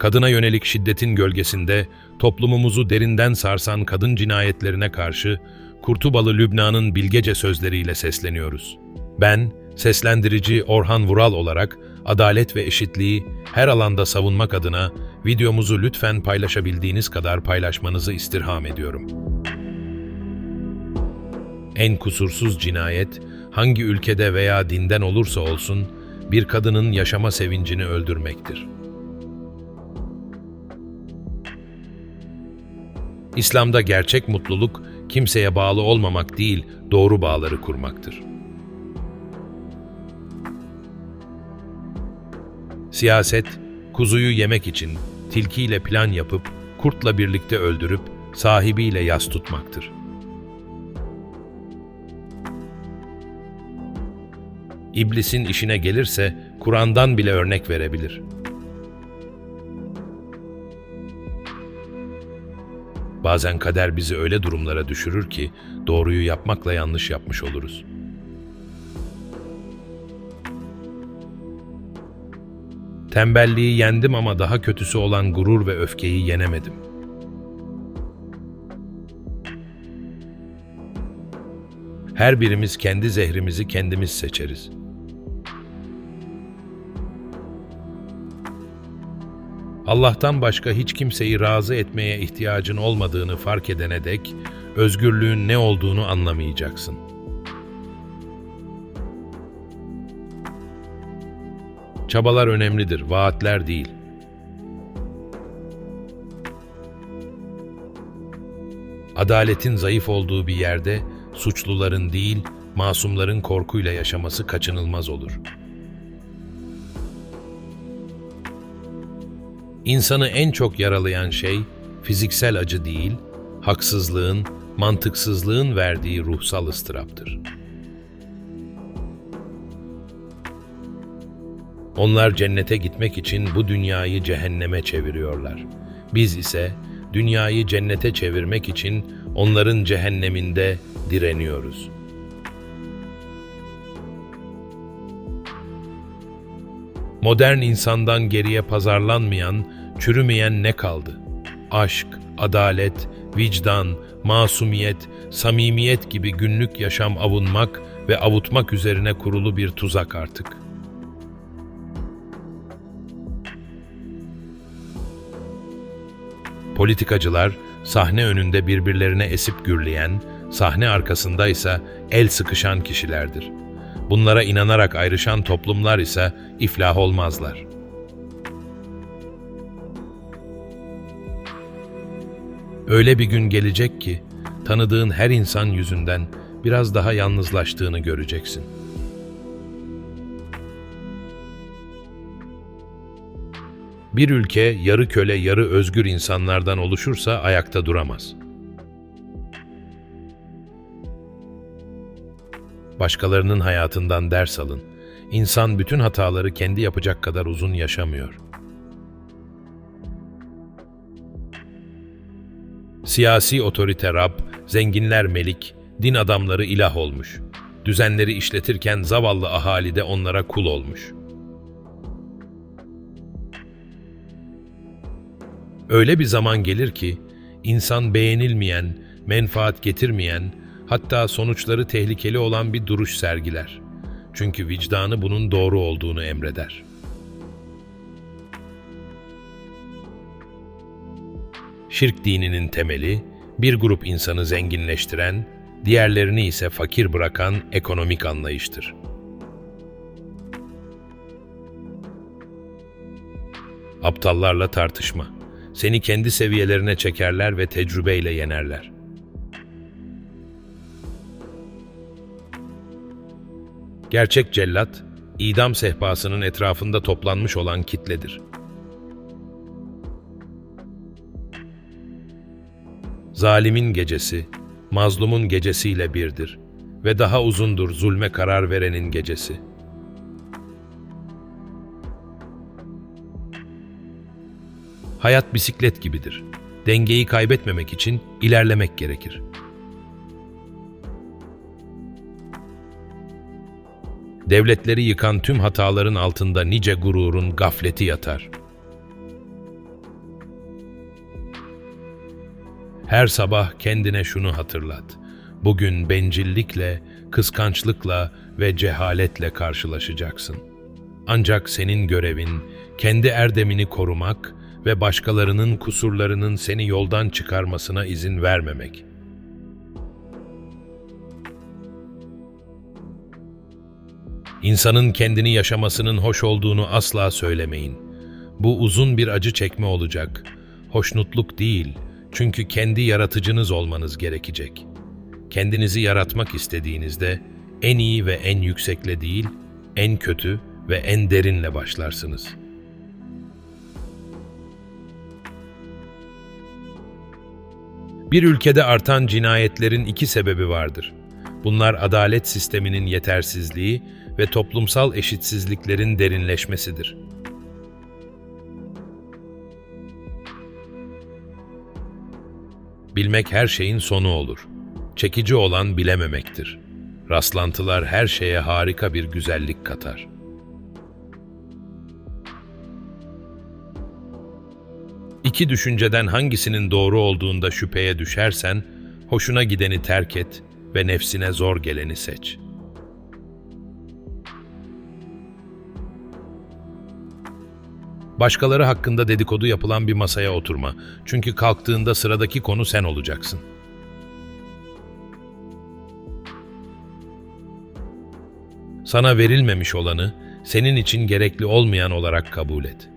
kadına yönelik şiddetin gölgesinde toplumumuzu derinden sarsan kadın cinayetlerine karşı Kurtubalı Lübnan'ın bilgece sözleriyle sesleniyoruz. Ben, seslendirici Orhan Vural olarak adalet ve eşitliği her alanda savunmak adına videomuzu lütfen paylaşabildiğiniz kadar paylaşmanızı istirham ediyorum. En kusursuz cinayet, hangi ülkede veya dinden olursa olsun, bir kadının yaşama sevincini öldürmektir. İslam'da gerçek mutluluk, kimseye bağlı olmamak değil, doğru bağları kurmaktır. Siyaset, kuzuyu yemek için tilkiyle plan yapıp, kurtla birlikte öldürüp, sahibiyle yas tutmaktır. İblisin işine gelirse Kur'an'dan bile örnek verebilir. Bazen kader bizi öyle durumlara düşürür ki doğruyu yapmakla yanlış yapmış oluruz. Tembelliği yendim ama daha kötüsü olan gurur ve öfkeyi yenemedim. Her birimiz kendi zehrimizi kendimiz seçeriz. Allah'tan başka hiç kimseyi razı etmeye ihtiyacın olmadığını fark edene dek özgürlüğün ne olduğunu anlamayacaksın. Çabalar önemlidir, vaatler değil. Adaletin zayıf olduğu bir yerde suçluların değil, masumların korkuyla yaşaması kaçınılmaz olur. İnsanı en çok yaralayan şey fiziksel acı değil, haksızlığın, mantıksızlığın verdiği ruhsal ıstıraptır. Onlar cennete gitmek için bu dünyayı cehenneme çeviriyorlar. Biz ise dünyayı cennete çevirmek için onların cehenneminde direniyoruz. Modern insandan geriye pazarlanmayan, çürümeyen ne kaldı? Aşk, adalet, vicdan, masumiyet, samimiyet gibi günlük yaşam avunmak ve avutmak üzerine kurulu bir tuzak artık. Politikacılar sahne önünde birbirlerine esip gürleyen, sahne arkasında ise el sıkışan kişilerdir. Bunlara inanarak ayrışan toplumlar ise iflah olmazlar. Öyle bir gün gelecek ki tanıdığın her insan yüzünden biraz daha yalnızlaştığını göreceksin. Bir ülke yarı köle yarı özgür insanlardan oluşursa ayakta duramaz. Başkalarının hayatından ders alın. İnsan bütün hataları kendi yapacak kadar uzun yaşamıyor. Siyasi otorite Rab, zenginler melik, din adamları ilah olmuş. Düzenleri işletirken zavallı ahali de onlara kul olmuş. Öyle bir zaman gelir ki, insan beğenilmeyen, menfaat getirmeyen, hatta sonuçları tehlikeli olan bir duruş sergiler. Çünkü vicdanı bunun doğru olduğunu emreder. Şirk dininin temeli, bir grup insanı zenginleştiren, diğerlerini ise fakir bırakan ekonomik anlayıştır. Aptallarla tartışma. Seni kendi seviyelerine çekerler ve tecrübeyle yenerler. Gerçek cellat, idam sehpasının etrafında toplanmış olan kitledir. Zalimin gecesi, mazlumun gecesiyle birdir ve daha uzundur zulme karar verenin gecesi. Hayat bisiklet gibidir. Dengeyi kaybetmemek için ilerlemek gerekir. devletleri yıkan tüm hataların altında nice gururun gafleti yatar. Her sabah kendine şunu hatırlat. Bugün bencillikle, kıskançlıkla ve cehaletle karşılaşacaksın. Ancak senin görevin kendi erdemini korumak ve başkalarının kusurlarının seni yoldan çıkarmasına izin vermemek.'' İnsanın kendini yaşamasının hoş olduğunu asla söylemeyin. Bu uzun bir acı çekme olacak. Hoşnutluk değil, çünkü kendi yaratıcınız olmanız gerekecek. Kendinizi yaratmak istediğinizde en iyi ve en yüksekle değil, en kötü ve en derinle başlarsınız. Bir ülkede artan cinayetlerin iki sebebi vardır. Bunlar adalet sisteminin yetersizliği ve toplumsal eşitsizliklerin derinleşmesidir. Bilmek her şeyin sonu olur. Çekici olan bilememektir. Rastlantılar her şeye harika bir güzellik katar. İki düşünceden hangisinin doğru olduğunda şüpheye düşersen, hoşuna gideni terk et ve nefsine zor geleni seç. Başkaları hakkında dedikodu yapılan bir masaya oturma. Çünkü kalktığında sıradaki konu sen olacaksın. Sana verilmemiş olanı, senin için gerekli olmayan olarak kabul et.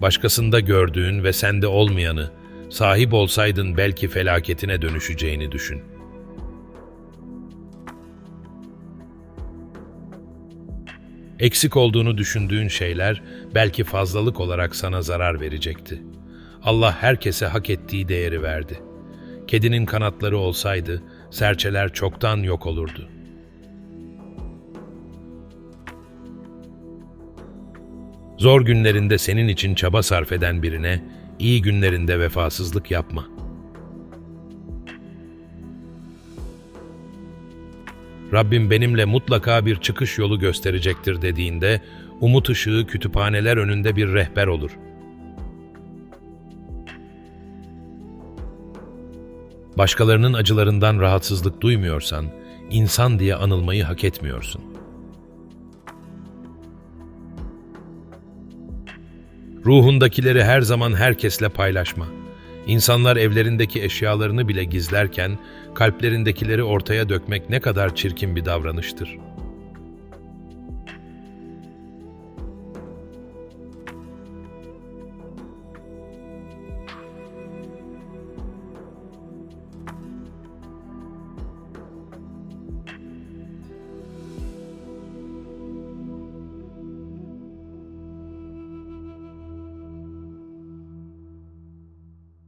Başkasında gördüğün ve sende olmayanı, sahip olsaydın belki felaketine dönüşeceğini düşün. Eksik olduğunu düşündüğün şeyler belki fazlalık olarak sana zarar verecekti. Allah herkese hak ettiği değeri verdi. Kedinin kanatları olsaydı serçeler çoktan yok olurdu. Zor günlerinde senin için çaba sarf eden birine iyi günlerinde vefasızlık yapma. Rabbim benimle mutlaka bir çıkış yolu gösterecektir dediğinde umut ışığı kütüphaneler önünde bir rehber olur. Başkalarının acılarından rahatsızlık duymuyorsan, insan diye anılmayı hak etmiyorsun. Ruhundakileri her zaman herkesle paylaşma. İnsanlar evlerindeki eşyalarını bile gizlerken kalplerindekileri ortaya dökmek ne kadar çirkin bir davranıştır.''